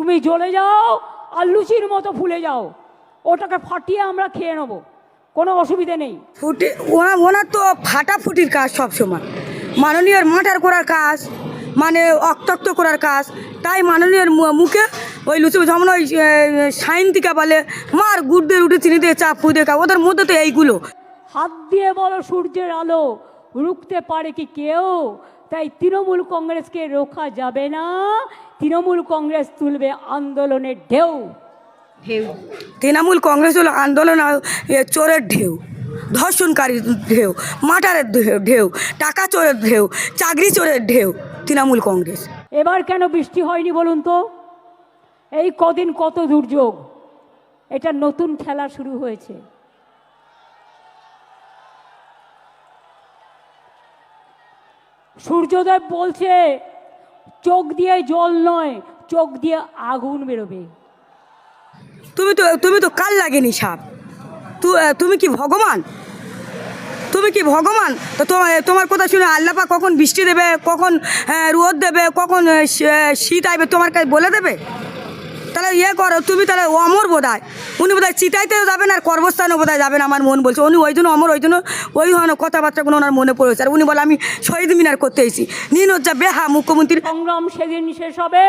তুমি জ্বলে যাও আর লুচির মতো ফুলে যাও। ওটাকে ফাটিয়ে আমরা খেয়ে নেব। কোনো অসুবিধে নেই। ফুটে ওনার ওনার তো ফাটাফুটির কাজ সব সময় মাননীয় মাটার করার কাজ মানে অক্তক্ত করার কাজ। তাই মাননীয় মুখে ওই লুচি যেমন ওই সাইন্তিকা বলে মার গুড় দিয়ে উঠে চিনি দিয়ে চাপ ফুদে খা ওদের মধ্যে তো এইগুলো। হাত দিয়ে বলো সূর্যের আলো রুখতে পারে কি কেউ? তাই তৃণমূল কংগ্রেসকে রোখা যাবে না। তৃণমূল কংগ্রেস তুলবে আন্দোলনের ঢেউ। ঢেউ। তৃণমূল কংগ্রেস হলো আন্দোলন আর চোরের ঢেউ ধর্ষণকারী ঢেউ মাটারের ঢেউ ঢেউ টাকা চোরের ঢেউ চাকরি চোরের ঢেউ তৃণমূল কংগ্রেস। এবার কেন বৃষ্টি হয়নি বলুন তো? এই কদিন কত দুর্যোগ এটা নতুন খেলা শুরু হয়েছে। সূর্যদেব বলছে চোখ দিয়ে জল নয়, চোখ দিয়ে আগুন বেরোবে। তুমি তো তুমি তো কাল লাগেনি সাপ। তুমি কি ভগবান? তুমি কি ভগবান? তো তোমার কথা শুনে আল্লাপা কখন বৃষ্টি দেবে, কখন রোদ দেবে, কখন শীত আসবে তোমার কাছে বলে দেবে? তাহলে ইয়ে করো, তুমি তাহলে অমর বোধায় উনি বোধহয় চিতাইতেও যাবেন আর কর্মস্থানেও বোধহয় যাবেন আমার মন বলছে। উনি ওই জন্য অমর, ওই জন্য ওই ধরনের কথাবার্তাগুলো ওনার মনে পড়েছে। আর উনি বলে, আমি শহীদ মিনার করতে এসেছি। নিনোজ্জা বেহা মুখ্যমন্ত্রী সংগ্রাম সেদিন শেষ হবে।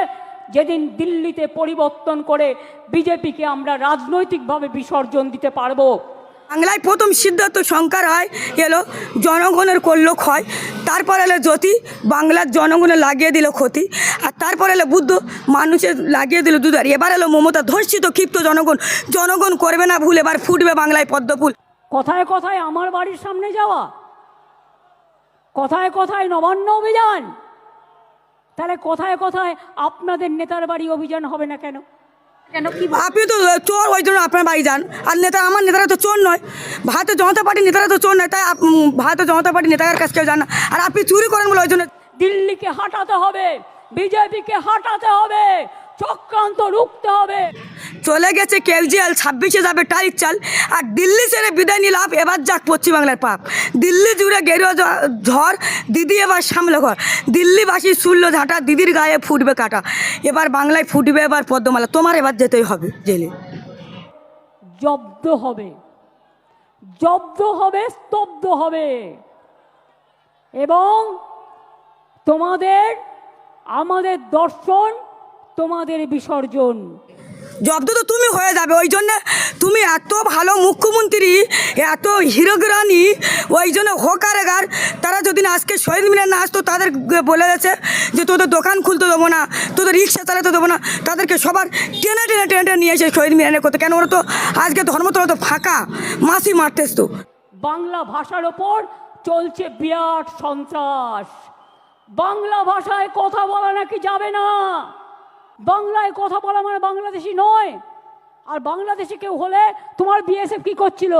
যেদিন দিল্লিতে পরিবর্তন করে বিজেপিকে আমরা রাজনৈতিকভাবে বিসর্জন দিতে পারব। বাংলায় প্রথম সিদ্ধার্থ সংকার হয় এলো, জনগণের করল ক্ষয় তারপর এলো জ্যোতি, বাংলার জনগণের লাগিয়ে দিল ক্ষতি। আর তারপর এলো বুদ্ধ, মানুষের লাগিয়ে দিল দুধার। এবার এলো মমতা, ধর্ষিত, ক্ষিপ্ত জনগণ। জনগণ করবে না ভুল, এবার ফুটবে বাংলায় পদ্মফুল। কথায় কথায় আমার বাড়ির সামনে যাওয়া। কথায় কথায় নবান্ন অভিযান। তাহলে কথায় কথায় আপনাদের নেতার বাড়ি অভিযান হবে না কেন? আপনি তো চোর ওই জন্য আপনার বাড়ি যান। আর নেতা আমার নেতারা তো চোর নয়। ভারতীয় জনতা পার্টির নেতারা তো চোর নয় তাই ভারতীয় জনতা পার্টির নেতাদের কাছে কেউ যান না। আর আপনি চুরি করেন বলে ওই জন্য দিল্লিকে হাঁটাতে হবে বিজেপিকে হাঁটাতে হবে। চক্রান্ত রুখতে হবে। চলে গেছে কেজরিওয়াল ছাব্বিশে যাবে টাইট চাল আর দিল্লি ছেড়ে বিদায় নিলাম এবার যাক পশ্চিমবাংলার পাপ। দিল্লি জুড়ে গেরুয়া ঝড় দিদি এবার সামলে ঘর। দিল্লিবাসী শুনলো ঝাঁটা দিদির গায়ে ফুটবে কাটা। এবার বাংলায় ফুটবে এবার পদ্মমালা। তোমার এবার যেতেই হবে জেলে। জব্দ হবে। জব্দ হবে স্তব্ধ হবে। এবং তোমাদের আমাদের দর্শন তোমাদের বিসর্জন। জব্দ তো তুমি হয়ে যাবে ওই জন্য তুমি এত ভালো মুখ্যমন্ত্রী এত হিরোগ্রানি ওই জন্য হোকারেগার তারা যদি আজকে শহীদ মিনার না আসতো তাদের বলে গেছে যে তোদের দোকান খুলতে দেবো না তোদের রিক্সা চালাতে দেবো না তাদেরকে সবার টেনে টেনে টেনে টেনে নিয়ে এসে শহীদ মিনারে করতে। কেন ওরা তো আজকে ধর্মতলা তো ফাঁকা মাসি মারতেস তো। বাংলা ভাষার ওপর চলছে বিরাট সন্ত্রাস। বাংলা ভাষায় কথা বলা নাকি যাবে না? বাংলায় কথা বলা মানে বাংলাদেশি নয়। আর বাংলাদেশি কেউ হলে তোমার বিএসএফ কি করছিল?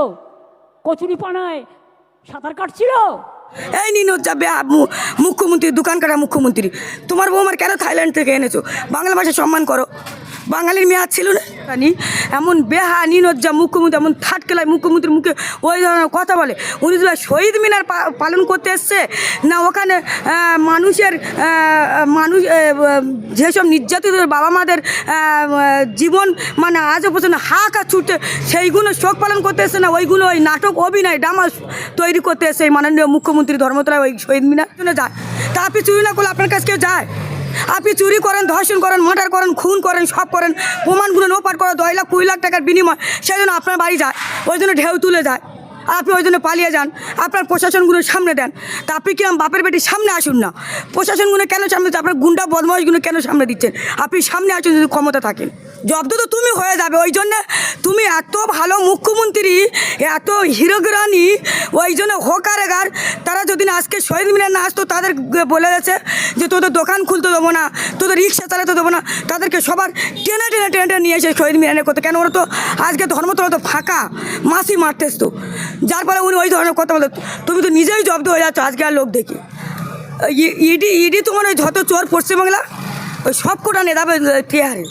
কচুরি পানায় সাঁতার কাটছিল? এই নিন যাবে মুখ্যমন্ত্রী দোকান কাটা মুখ্যমন্ত্রী। তোমার বৌমার কেন থাইল্যান্ড থেকে এনেছো? বাংলা ভাষা সম্মান করো। বাঙালির মেয়াদ ছিল না। এমন বেহা নিনজ্জা মুখ্যমন্ত্রী এমন থার্ড কেলায় মুখ্যমন্ত্রীর মুখে ওই ধরনের কথা বলে। উনি যদি শহীদ মিনার পালন করতে এসছে। না, ওখানে মানুষের মানুষ যেসব নির্যাতিত বাবা মাদের জীবন মানে আজও পর্যন্ত হাঁকা ছুটে, সেইগুলো শোক পালন করতে এসছে না? ওইগুলো ওই নাটক, অভিনয়, ড্রামা তৈরি করতে এসে এই মাননীয় মুখ্যমন্ত্রী ধর্মতলায় ওই শহীদ মিনার জন্য যায়। তা আপনি চুরি না করলে আপনার কাছে কেউ যায়? আপনি চুরি করেন, ধর্ষণ করেন মার্ডার করেন, খুন করেন, সব করেন, প্রমাণগুলো নোপাট করেন, দশ লাখ, কুড়ি লাখ টাকার বিনিময় সেই জন্য আপনার বাড়ি যায়, ওই জন্য ঢেউ তুলে যায়, আপনি ওই জন্য পালিয়ে যান, আপনার প্রশাসনগুলো সামনে দেন, তা আপনি কিরম বাপের বেটির সামনে আসুন না? প্রশাসনগুলো কেন সামনে আপনার গুন্ডা, বদমাশগুলো কেন সামনে দিচ্ছেন? আপনি সামনে আসুন, যদি ক্ষমতা থাকেন। জব্দ তো তুমি হয়ে যাবে ওই জন্য তুমি এত ভালো মুখ্যমন্ত্রী এত হিরোগ্রানি ওই জন্য হোকারেগার তারা যদি না আজকে শহীদ মিনার না আসতো তাদের বলে গেছে যে তোদের দোকান খুলতে দেবো না তোদের রিক্সা চালাতে দেবো না তাদেরকে সবার টেনে টেনে টেনে টেনে নিয়ে এসে শহীদ মিনারে করতে কেন ওরা তো আজকে ধর্মতলা তো ফাঁকা মাসি মারতেস তো যার ফলে উনি ওই ধরনের কথা বলতো তুমি তো নিজেই জব্দ হয়ে যাচ্ছ আজকে আর লোক দেখি ইডি ইডি তোমার ওই যত চোর পশ্চিমবাংলা ওই সব কোটা নেতাবে টিয়ারে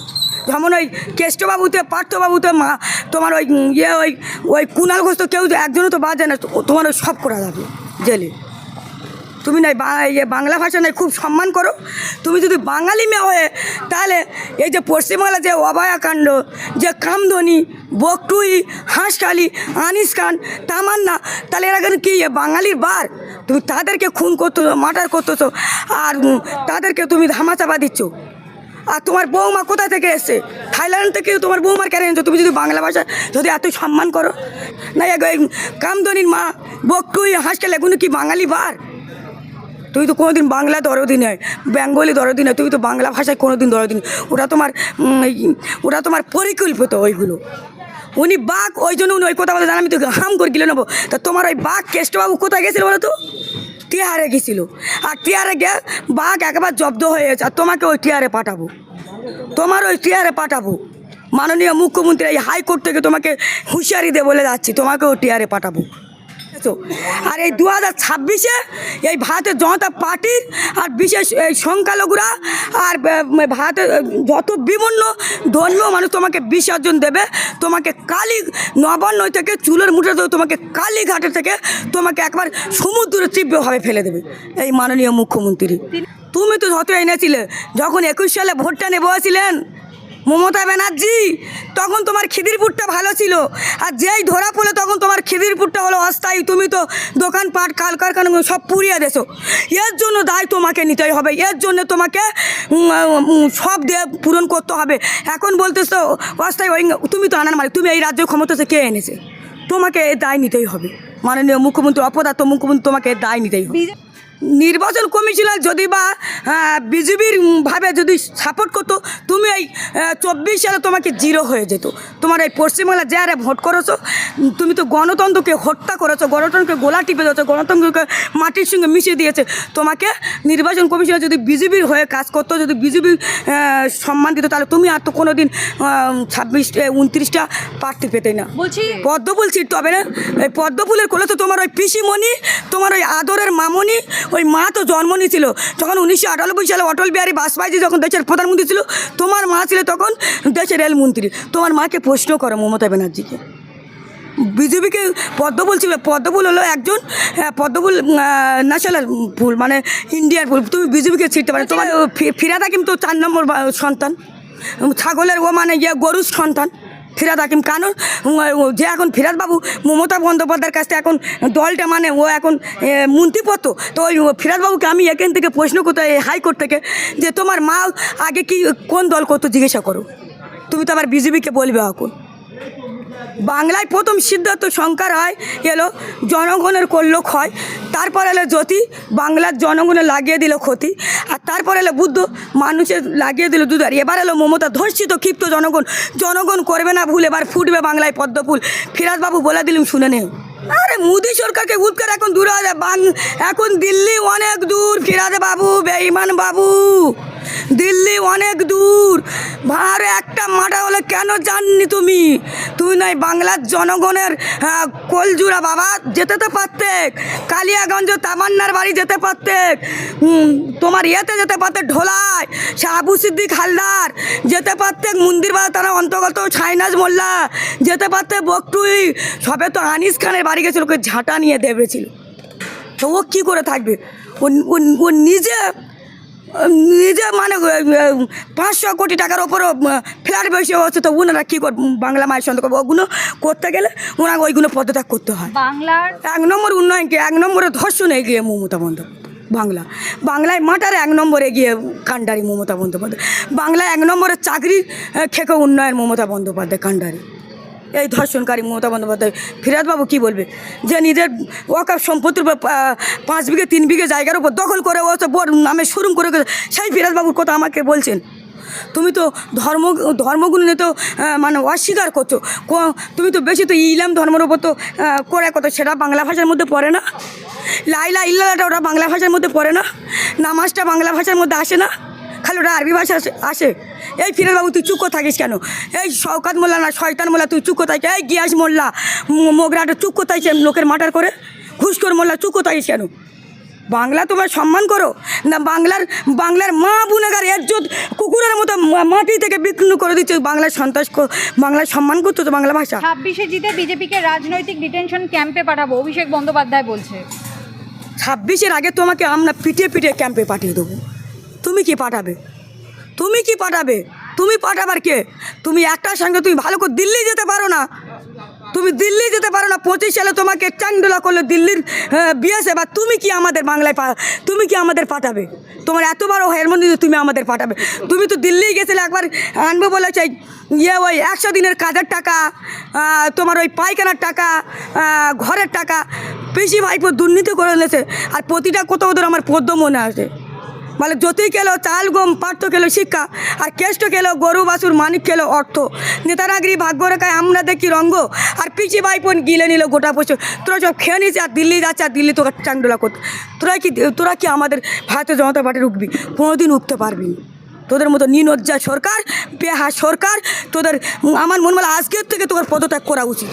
যেমন ওই কেষ্টবাবুতে, পার্থবাবুতে, মা, তোমার ওই ইয়ে ওই ওই কুণাল ঘোষ তো কেউ একজনও তো যায় না তোমার ওই সব করা যাবে জেলে। তুমি নাই ইয়ে বাংলা ভাষা নাই, খুব সম্মান করো। তুমি যদি বাঙালি মেয়ে হয়ে, তাহলে এই যে পশ্চিমবাংলা যে অভয়াকাণ্ড যে কামধনি, বকটুই হাঁসকালি আনিস খান, তামান্না, তাহলে এরা কিন্তু কি বাঙালির বার? তুমি তাদেরকে খুন করতেছো, মার্ডার করতেছো, আর তাদেরকে তুমি ধামাচাপা দিচ্ছ। আর তোমার বৌমা কোথা থেকে এসছে? থাইল্যান্ড থেকে তোমার বৌমার কেন এনেছো। তুমি যদি বাংলা ভাষা যদি এত সম্মান করো, না কামদনির মা বকটুই হাঁসকাল এগুলো কি বাঙালি বার তুই তো কোনোদিন বাংলা দরদি নয়, বেঙ্গলি দরদি নয় তুই তো বাংলা ভাষায় কোনোদিন দরদি নয়। ওটা তোমার ওটা তোমার পরিকল্পিত ওইগুলো। উনি বাঘ, ওই জন্য উনি ওই কথা বলে জান আমি তো হাম করে গেলে নেব। তা তোমার ওই বাঘ কেষ্টবাবু কোথায় গেছিল বলো তো? টিয়ারে গেছিল। আর টিয়ারে গিয়ে বাঘ একবার জব্দ হয়ে গেছে, আর তোমাকে ওই টিয়ারে পাঠাবো। তোমার ওই টিয়ারে পাঠাবো। মাননীয় মুখ্যমন্ত্রী এই হাইকোর্ট থেকে তোমাকে হুঁশিয়ারি দে বলে যাচ্ছি, তোমাকে ওই টিয়ারে পাঠাবো। বুঝেছ? আর এই দু হাজার ছাব্বিশে এই ভারতের জনতা পার্টির আর বিশেষ এই সংখ্যালঘুরা আর ভারতের যত বিভিন্ন ধর্মীয় মানুষ তোমাকে বিসর্জন দেবে, তোমাকে কালী নবান্ন থেকে চুলের মুঠে ধরে তোমাকে কালীঘাটে থেকে তোমাকে একবার সমুদ্রে তীব্রভাবে ফেলে দেবে এই মাননীয় মুখ্যমন্ত্রী তুমি তো যত এনেছিলে, যখন একুশ সালে ভোটটা নিয়ে বসেছিলেন মমতা ব্যানার্জি, তখন তোমার খিদিরপুরটা ভালো ছিল। আর যেই ধরা পড়লে তখন তোমার খিদিরপুরটা হলো অস্থায়ী। তুমি তো দোকানপাট কারখানাগুলো সব পুড়িয়ে দেছো এর জন্য দায় তোমাকে নিতেই হবে। এর জন্য তোমাকে সব দিয়ে পূরণ করতে হবে। এখন বলতেছো, অস্থায়ী তুমি তো আনার মালিক। তুমি এই রাজ্য ক্ষমতাতে কে এনেছে? তোমাকে দায় নিতেই হবে। মাননীয় মুখ্যমন্ত্রী, অপদার্থ মুখ্যমন্ত্রী তোমাকে দায় নিতেই হবে। নির্বাচন কমিশনার যদি বা বিজেপির ভাবে যদি সাপোর্ট করতো তুমি এই চব্বিশ সালে তোমাকে জিরো হয়ে যেত। তোমার এই পশ্চিমবাংলা যে আরে ভোট করেছ তুমি তো গণতন্ত্রকে হত্যা করেছ গণতন্ত্রকে গোলা টিপে দিয়েছ গণতন্ত্রকে মাটির সঙ্গে মিশিয়ে দিয়েছে। তোমাকে নির্বাচন কমিশনার যদি বিজেপির হয়ে কাজ করতো যদি বিজেপির সম্মান দিত তাহলে তুমি আর তো কোনো দিন ছাব্বিশ উনত্রিশটা প্রার্থী পেতে না। বলছি পদ্মফুল ছিটতে হবে না? এই পদ্মফুলের কোলে তো তোমার ওই পিসিমণি তোমার ওই আদরের মামনি ওই মা তো জন্ম নিয়েছিল। যখন উনিশশো আটানব্বই সালে অটল বিহারী বাজপেয়ী যখন দেশের প্রধানমন্ত্রী ছিল তোমার মা ছিল তখন দেশের রেলমন্ত্রী। তোমার মাকে প্রশ্ন করো মমতা ব্যানার্জিকে। বিজেপিকে পদ্মফুল ছিল পদ্মফুল হলো একজন আহ, পদ্মফুল ন্যাশনাল ফুল মানে ইন্ডিয়ার ফুল। তুমি বিজেপিকে ছিটতে পারো। তোমার ফি- ফিরাদ হাকিম তো চার নম্বর সন্তান। ছাগলের ও মানে ইয়ে গরুর সন্তান। ফিরাদ হাকিম কারণ যে এখন ফিরাদ বাবু, মমতা বন্দ্যোপাধ্যায়ের কাছ এখন দলটা মানে ও এখন মন্ত্রীপত্র তো ওই ফিরাদবাবুকে আমি এখান থেকে প্রশ্ন করতে হাইকোর্ট থেকে যে তোমার মা আগে কি, কোন দল করতো জিজ্ঞাসা করো? তুমি তো আবার বিজেপিকে বলবে এখন। বাংলায় প্রথম সিদ্ধার্থ সংকার হয় এলো, জনগণের করল হয়। তারপর এলো জ্যোতি, বাংলার জনগণের লাগিয়ে দিল ক্ষতি। তারপর এলো বুদ্ধ মানুষের লাগিয়ে দিল দুধার। এবার এলো মমতা, ধর্ষিত ক্ষিপ্ত জনগণ। জনগণ করবে না ভুল, এবার ফুটবে বাংলায় পদ্মফুল। ফিরাজবাবু বলে দিলুম, শুনে নেও। আরে মোদি সরকারকে উৎকার এখন দূর এখন দিল্লি অনেক দূর ফিরাজ বাবু বেঈমান বাবু দিল্লি অনেক দূর। ভার একটা মাটা হলে কেন জাননি তুমি? তুই নয় বাংলার জনগণের আহ, কলজুড়া বাবা যেতে তো পারতে কালিয়াগঞ্জ তামান্নার বাড়ি যেতে পারতেক। তোমার ইয়েতে যেতে পারতে ঢোলায়। আবু সিদ্দিক হালদার যেতে পারতেক মন্দির বা তারা অন্তর্গত ছাইনাজ মোল্লা। যেতে পারতে বকটুই। সবে তো আনিস খানের বাড়ি গেছিল ওকে ঝাঁটা নিয়ে দেবেছিল তো ও কী করে থাকবে? ও নিজে নিজে মানে পাঁচশো কোটি টাকার ওপরও ফ্ল্যাট বসে হচ্ছে তো ওনারা কী কর বাংলা মায়ের সঙ্গে করব? ওগুলো করতে গেলে ওনাকে ওইগুলো পদত্যাগ করতে হয়। বাংলার এক নম্বর উন্নয়নকে এক নম্বরে ধর্ষণ এগিয়ে মমতা বন্দ্যোপাধ্যায়। বাংলা। বাংলায় মাটার এক নম্বরে গিয়ে কান্ডারি মমতা বন্দ্যোপাধ্যায়। বাংলায় এক নম্বরে চাকরি আহ, খেকে উন্নয়ন মমতা বন্দ্যোপাধ্যায় কান্ডারি এই ধর্ষণকারী মমতা বন্দ্যোপাধ্যায়। ফিরাজবাবু কী বলবে? যে নিজের ওয়াকার সম্পত্তির উপর পাঁচ বিঘে, তিন বিঘে জায়গার উপর দখল করে ও বোর নামে শুরু করে। সেই ফিরাজবাবুর কথা আমাকে বলছেন। তুমি তো ধর্ম ধর্মগুলো নিয়ে তো মানে অস্বীকার করছ। তুমি তো বেশি তো ইলাম ধর্মের উপর তো করে কত সেটা বাংলা ভাষার মধ্যে পড়ে না। লাইলা ইল্লাটা ওটা বাংলা ভাষার মধ্যে পড়ে না। নামাজটা বাংলা ভাষার মধ্যে আসে না। খালি ওটা আরবি ভাষা আসে- এই ফিরের বাবু তুই চুপ থাকিস কেন? এই শওকাত মোল্লা না শয়তান মোল্লা তুই চুপ থাকিস। এই গিয়াস মোল্লা মোগরাটা চুপ থাকিস লোকের মাটার করে। ঘুষখোর মোল্লা চুপ থাকিস কেন? বাংলা তোমার সম্মান করো। না বাংলার বাংলার মা বুনেগার একজোট কুকুরের মতো মাটি থেকে বিক্রি করে দিচ্ছে। বাংলার সন্ত্রাস বাংলার সম্মান করতো তো বাংলা ভাষা। ছাব্বিশে জিতে বিজেপিকে রাজনৈতিক ডিটেনশন ক্যাম্পে পাঠাবো অভিষেক বন্দ্যোপাধ্যায় বলছে। ছাব্বিশের আগে তোমাকে আমরা পিটিয়ে পিটিয়ে ক্যাম্পে পাঠিয়ে দেবো। তুমি কি পাঠাবে? তুমি কি পাঠাবে? তুমি পাঠাবার কে? তুমি একটার সঙ্গে তুমি ভালো করে দিল্লি যেতে পারো না। তুমি দিল্লি যেতে পারো না। পঁচিশ সালে তোমাকে চাংডোলা করল দিল্লির বিএসএ বা তুমি কি আমাদের বাংলায় পা তুমি কি আমাদের পাঠাবে? তোমার এত বড় হের তুমি আমাদের পাঠাবে। তুমি তো দিল্লি গেছিলে একবার আনব বলে চাই ইয়ে ওই একশো দিনের কাজের টাকা তোমার ওই পায়খানার টাকা ঘরের টাকা। পিসি ভাইপো দুর্নীতি করে নিয়েছে আর প্রতিটা কোথাও ওদের আমার পদ্ম মনে আছে। মানে জ্যোতি খেলো চাল, গম পার্থ খেলো শিক্ষা, আর কেষ্ট খেলো গরু বাসুর মানিক খেলো অর্থ। নেতারাগিরি ভাগ্য রেখায় আমরা দেখি রঙ্গ, আর পিচি বাইপন গিলে নিল গোটা বছর। তোরা সব খেয়ে নিস আর দিল্লি যাচ্ছে, আর দিল্লি তোকে চাংডোলা করতে। তোরা কি তোরা কি আমাদের ভারতীয় জনতা পার্টির উঠবি? কোনোদিন উঠতে পারবি তোদের মতো নিনজ্জা সরকার বেহা সরকার, তোদের, আমার মন বলে আজকের থেকে তোদের পদত্যাগ করা উচিত।